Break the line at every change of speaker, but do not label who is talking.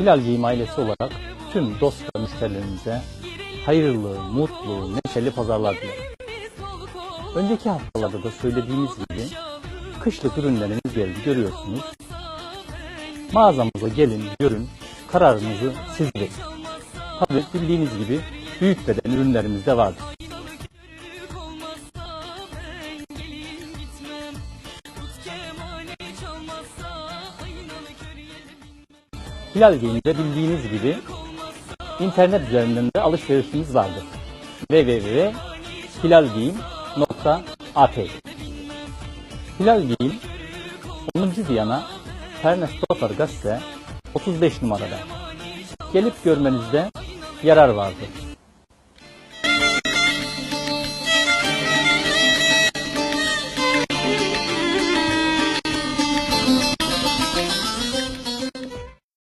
Hilal Giyim ailesi olarak tüm dost ve müşterilerimize hayırlı, mutlu, neşeli pazarlar dilerim. Önceki haftalarda da söylediğimiz gibi kışlık ürünlerimiz geldi görüyorsunuz. Mağazamıza gelin, görün, kararınızı siz verin. Tabii bildiğiniz gibi büyük beden ürünlerimiz de vardır. Hilal Giyim'de bildiğiniz gibi internet üzerinden de alışverişimiz vardır. www.hilalgiyim.at Hilal Giyim 10. Viyana Fernes Stofer Gazete 35 numarada. Gelip görmenizde yarar vardır.